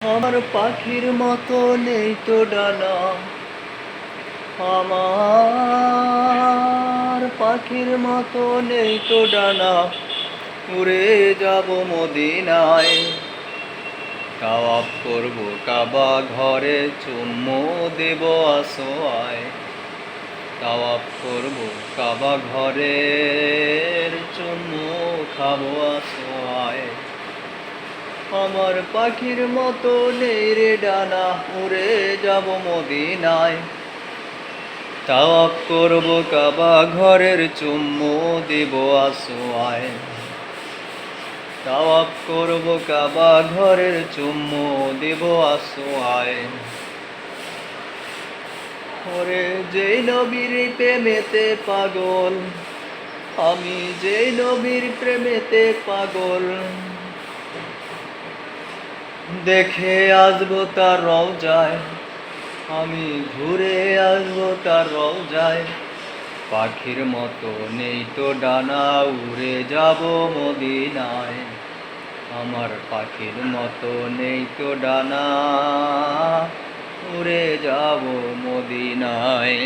আমার পাখির মতো নেই তো ডানা আমার পাখির মতো নেই তো ডানা উড়ে যাব মদিনায়। তাওয়াপ করব কাবা ঘরে, চুম্মো দেব আসোয়ায়। তাওয়াপ করব কাবা ঘরের, চুম্মো খাব আসোয়ায়। আমার পাখির মতো নেই রে ডানা, উড়ে যাব মদিনায়। তাওয়াপ করব কাবা ঘরের চুম্মু, দিব আসোয়ায়। তাওয়াপ করব কাবা ঘরের চুম্মু, দিব আসোয়ায়। ওরে যেই নবীর প্রেমেতে পাগল, আমি যেই নবীর প্রেমেতে পাগল দেখে আসব তার রওজায়। আমি ঘুরে আসব তার রওজায়। পাখির মতো নেই তো ডানা, উড়ে যাব মদিনায়। আমার পাখির মতো নেই তো ডানা, উড়ে যাব মদিনায়।